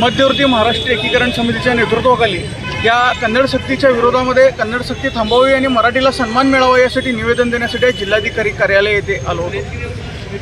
मध्यवर्ती महाराष्ट्र एकीकरण समितीच्या नेतृत्वाखाली या कन्नड सक्तीच्या विरोधामध्ये कन्नड सक्ती थांबवावी आणि मराठीला सन्मान मिळावा यासाठी निवेदन देण्यासाठी जिल्हाधिकारी कार्यालय येथे आलो होतो.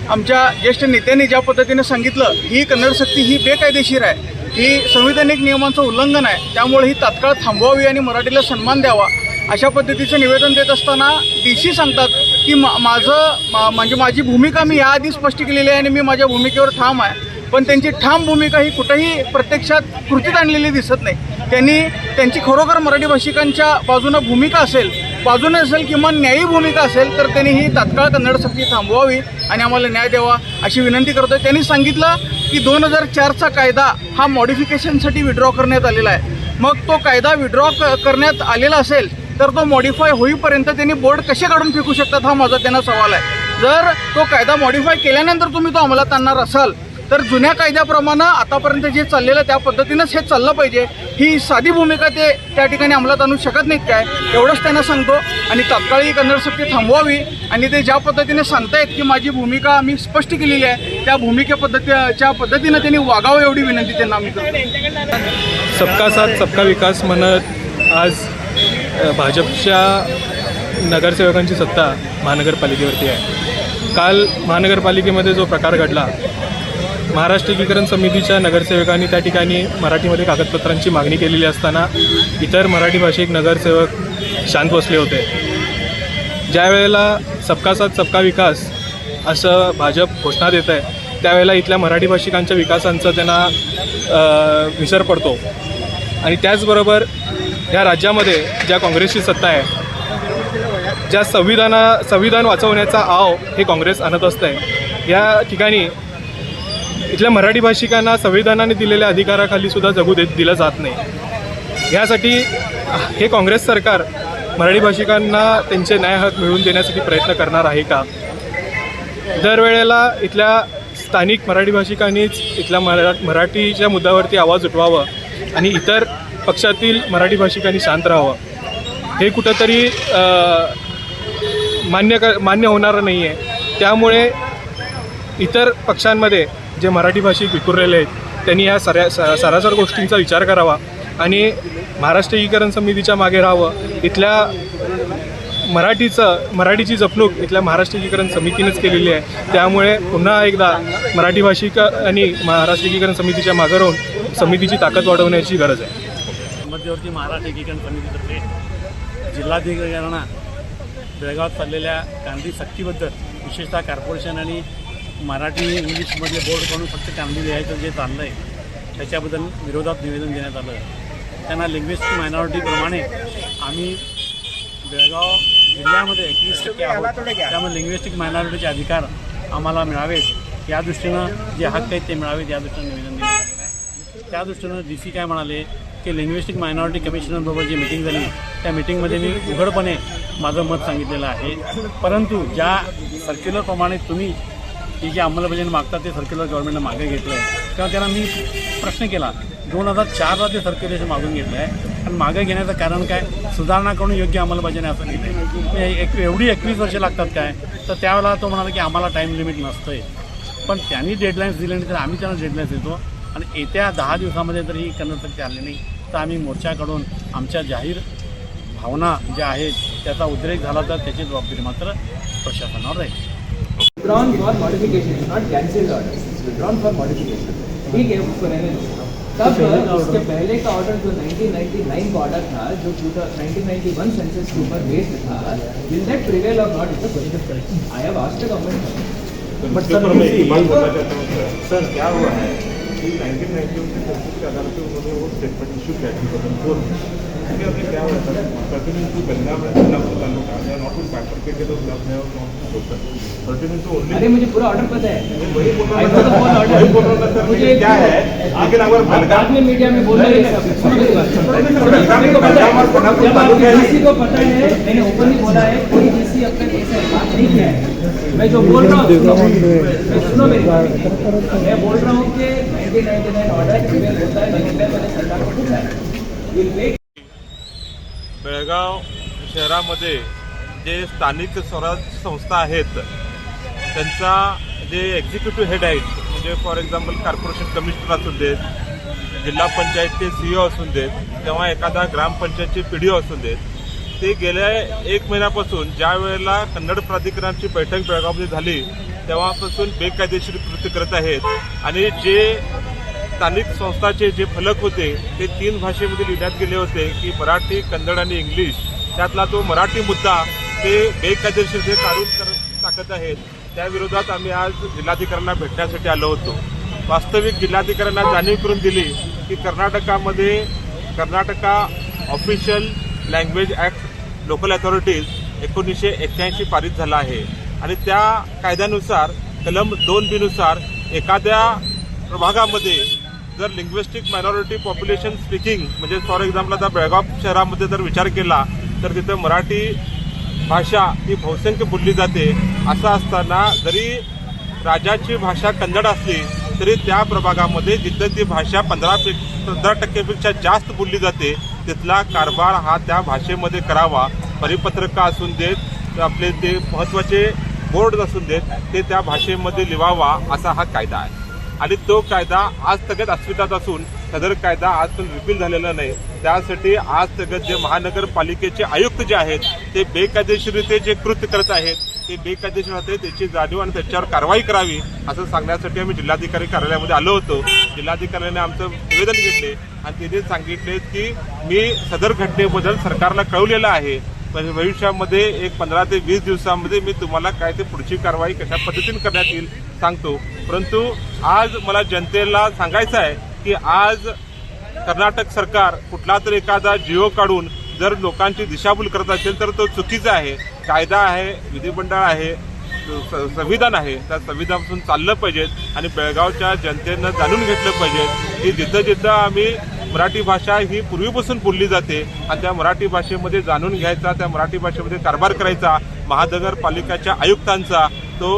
आमच्या ज्येष्ठ नेत्यांनी ज्या पद्धतीने सांगितलं ही कन्नड सक्ती ही बेकायदेशीर आहे ही संविधानिक नियमांचं उल्लंघन आहे त्यामुळे ही तात्काळ थांबवावी आणि मराठीला सन्मान द्यावा अशा पद्धतीचं निवेदन देत असताना डी सी सांगतात की मा माझं मा म्हणजे माझी भूमिका मी याआधी स्पष्ट केलेली आहे आणि मी माझ्या भूमिकेवर ठाम आहे. पण त्यांची ठाम भूमिका ही कुठेही प्रत्यक्षात कृतीत आणलेली दिसत नाही. त्यांनी त्यांची खरोखर मराठी भाषिकांच्या बाजूनं भूमिका असेल बाजूने असेल किंवा न्यायी भूमिका असेल तर त्यांनी ही तात्काळ कन्नड सक्ती थांबवावी आणि आम्हाला न्याय द्यावा अशी विनंती करतोय. त्यांनी सांगितलं की दोन हजार चारचा कायदा हा मॉडिफिकेशनसाठी विड्रॉ करण्यात आलेला आहे. मग तो कायदा विड्रॉ क करण्यात आलेला असेल तर तो मॉडिफाय होईपर्यंत त्यांनी बोर्ड कसे काढून फेकू शकतात हा माझा त्यांना सवाल आहे. जर तो कायदा मॉडिफाय केल्यानंतर तुम्ही तो अंमलात आणणार असाल तर जुन्या कायद्याप्रमाणे आतापर्यंत जे चाललेलं त्या पद्धतीनंच हे चाललं पाहिजे. ही साधी भूमिका ते त्या ठिकाणी अंमलात आणू शकत नाहीत काय? एवढंच त्यांना सांगतो. आणि तात्काळ ही कन्नड सक्ती थांबवावी. आणि ते ज्या पद्धतीने सांगतायत की माझी भूमिका मी स्पष्ट केलेली आहे त्या भूमिके पद्धतीच्या पद्धतीनं त्यांनी वागावं एवढी विनंती त्यांना आम्ही करतो. सबका साथ सबका विकास म्हणत आज भाजपच्या नगरसेवकांची सत्ता महानगरपालिकेवरती आहे. काल महानगरपालिकेमध्ये जो प्रकार घडला महाराष्ट्र एकीकरण समितीच्या नगरसेवकांनी त्या ठिकाणी मराठीमध्ये कागदपत्रांची मागणी केलेली असताना इतर मराठी भाषिक नगरसेवक शांत बसले होते. ज्या वेळेला सबका साथ सबका विकास असं भाजप घोषणा देत आहे त्यावेळेला इथल्या मराठी भाषिकांच्या विकासांचा त्यांना विसर पडतो. आणि त्याचबरोबर ह्या राज्यामध्ये ज्या काँग्रेसची सत्ता आहे ज्या संविधाना संविधान वाचवण्याचा आव हे काँग्रेस आणत असतं या ठिकाणी इथल्या मराठी भाषिकांना संविधानाने दिलेल्या अधिकाराखाली सुद्धा जगू देत दिलं जात नाही. यासाठी हे काँग्रेस सरकार मराठी भाषिकांना त्यांचे न्याय हक मिळवून देण्यासाठी प्रयत्न करणार आहे का? दरवेळेला इथल्या स्थानिक मराठी भाषिकांनीच इथल्या मरा मराठीच्या मुद्द्यावरती आवाज उठवावा आणि इतर पक्षातील मराठी भाषिकांनी शांत राहावं. हे कुठंतरी मान्य कर मान्य होणारं नाही आहे त्यामुळे इतर पक्षांमध्ये जे मराठी भाषिक विखुरलेले आहेत त्यांनी या सऱ्या स सरासर गोष्टींचा विचार करावा आणि महाराष्ट्र एकीकरण समितीच्या मागे राहावं. इथल्या मराठीचं मराठीची जपणूक इथल्या महाराष्ट्र एकीकरण समितीनेच केलेली आहे. त्यामुळे पुन्हा एकदा मराठी भाषिक आणि महाराष्ट्र एकीकरण समितीच्या मागे राहून समितीची ताकद वाढवण्याची गरज आहे. मध्यवर्ती महाराष्ट्र एकीकरण समितीतर्फे जिल्हाधिकाऱ्यांना बेळगावात चाललेल्या गांधी सक्तीबद्दल विशेषतः कॉर्पोरेशन आणि मराठी इंग्लिशमधले बोर्ड करून फक्त कांदी लिहायचं जे चाललं आहे त्याच्याबद्दल विरोधात निवेदन देण्यात आलं. त्यांना लिंग्विस्टिक मायनॉरिटीप्रमाणे आम्ही बेळगाव जिल्ह्यामध्ये एकवीस टक्के आहोत. त्यामुळे लिंग्विस्टिक मायनॉरिटीचे अधिकार आम्हाला मिळावेत. या दृष्टीनं जे हक्क आहेत ते मिळावेत या दृष्टीनं निवेदन आहे. त्या दृष्टीनं डी सी काय म्हणाले की लिंग्विस्टिक मायनॉरिटी कमिशनरबरोबर जी मिटिंग झाली त्या मिटिंगमध्ये मी उघडपणे माझं मत सांगितलेलं आहे. परंतु ज्या सर्क्युलरप्रमाणे तुम्ही ही जी अंमलबजावणी मागतात ते सर्क्युलर गव्हर्नमेंटनं मागे घेतलं आहे तेव्हा त्यांना मी प्रश्न केला दोन हजार चारला ते सर्क्युलेशन मागून घेतलं आहे आणि मागे घेण्याचं कारण काय? सुधारणा करून योग्य अंमलबजावणी असं लिहिलं आहे. म्हणजे एक एवढी एकवीस वर्षे लागतात काय? तर त्यावेळेला तो म्हणाला की आम्हाला टाईम लिमिट नसतं आहे पण त्यांनी डेडलाईन्स दिले नाही तर आम्ही त्यांना डेडलाईन्स देतो. आणि येत्या दहा दिवसामध्ये जर ही कन्नड आली नाही तर आम्ही मोर्चाकडून आमच्या जाहीर भावना ज्या आहेत त्याचा उद्रेक झाला तर त्याची जबाबदारी मात्र प्रशासनावर राहील. Withdrawn for modification, it's not cancelled order, it's withdrawn for modification. ठीक है उसको रहने दो। तब उसके पहले का ऑर्डर जो 1999 का ऑर्डर था जो 1991 सेंसस के ऊपर बेस्ड था विल दैट प्रिवेल और not is the question I have asked the government but sir मैं एक बात बोलना चाहता हूँ सर क्या हुआ है? कि नाइनटीन नाइन्टी के सेंसस के आधार पर उन्होंने वो स्टेटमेंट इशू किया टू थाउज़ेंड फोर में अरे मुझे पूरा ऑर्डर पता है। मुझे क्या है? आगे में मीडिया में बोल रहे को पता है। मैंने बोला है कोई डीसी ऐसा बात नहीं किया है। मैं जो बोल रहा हूँ सुनो। मेरी मैं बोल रहा हूँ कि नाइनटी नाइनटी नाइन ऑर्डर होता है सरकार को है। बेळगाव शहरामध्ये जे स्थानिक स्वराज संस्था आहेत त्यांचा जे एक्झिक्युटिव्ह हेड आहेत म्हणजे फॉर एक्झाम्पल कॉर्पोरेशन कमिशनर असू देत जिल्हा पंचायतचे ओ असून देत किंवा एखादा ग्रामपंचायतचे पी डी असून देत ते गेल्या एक महिन्यापासून ज्या वेळेला कन्नड प्राधिकरणाची बैठक बेळगावमध्ये झाली तेव्हापासून बेकायदेशीर कृत्य करत आहेत. आणि जे स्थानिक संस्थाचे जे फलक होते ते तीन भाषेमध्ये लिहिण्यात गेले होते की मराठी कन्नड आणि इंग्लिश. त्यातला तो मराठी मुद्दा ते बेकायदेशीर जे काढून टाकत आहेत त्याविरोधात आम्ही आज जिल्हाधिकाऱ्यांना भेटण्यासाठी आलो होतो. वास्तविक जिल्हाधिकाऱ्यांना जाणीव करून दिली की कर्नाटकामध्ये Karnataka official language act local authorities एकोणीसशे एक्क्याऐंशी पारित झाला आहे. आणि त्या कायद्यानुसार कलम दोन बीनुसार एखाद्या प्रभागामध्ये जर लिंग्विस्टिक मायनॉरिटी पॉप्युलेशन स्पीकिंग म्हणजे फॉर एक्झाम्पल आता बेळगाव शहरामध्ये जर विचार केला तर तिथं मराठी भाषा ही बहुसंख्य बोलली जाते. असं असताना जरी राजाची भाषा कन्नड असली तरी त्या प्रभागामध्ये जिथं ती भाषा पंधरा पंधरा टक्केपेक्षा जास्त बोलली जाते तिथला कारभार हा त्या भाषेमध्ये करावा. परिपत्रकं असून देत आपले ते महत्त्वाचे बोर्ड असून देत ते त्या भाषेमध्ये लिवावा असा हा कायदा आहे. आणि तो कायदा आज तगत अस्तित्वात असून सदर कायदा आज पण रिपील झालेला नाही. त्यासाठी आज तगत जे महानगरपालिकेचे आयुक्त जे आहेत ते बेकायदेशीररित्या जे कृत्य करत आहेत ते बेकायदेशीर होते त्याची जाणीव आणि त्याच्यावर कारवाई करावी असं सांगण्यासाठी आम्ही जिल्हाधिकारी कार्यालयामध्ये आलो होतो. जिल्हाधिकाऱ्याने आमचं निवेदन घेतले आणि तिने सांगितले की मी सदर घटनेबद्दल सरकारला कळवलेलं आहे. पण भविष्यामध्ये एक पंधरा ते वीस दिवसामध्ये मी तुम्हाला काय ते पुढची कारवाई कशा पद्धतीने करण्यात येईल सांगतो. परंतु आज मला जनतेला सांगायचं आहे की आज कर्नाटक सरकार कुठला तरी एखादा जिओ काढून जर लोकांची दिशाभूल करत असेल तर तो चुकीचा आहे. कायदा आहे विधिमंडळ आहे स- संविधान आहे. त्या संविधानापासून चाललं पाहिजे आणि बेळगावच्या जनतेनं जाणून घेतलं पाहिजे की जिथं जिथं आम्ही मराठी भाषा ही पूर्वीपासून बोलली जाते आणि त्या मराठी भाषेमध्ये जाणून घ्यायचा त्या मराठी भाषेमध्ये कारभार करायचा महानगरपालिकाच्या आयुक्तांचा तो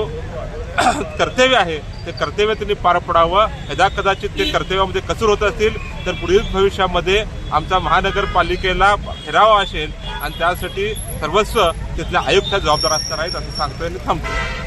कर्तव्य आहे. ते कर्तव्य त्यांनी पार पडावं. यदा कदाचित ते कर्तव्यामध्ये कसूर होत असतील तर पुढील भविष्यामध्ये आमचा महानगरपालिकेला ठराव असेल आणि त्यासाठी सर्वस्व तिथल्या आयुक्त जबाबदार असणार आहेत असं सांगतोय आणि थांबतो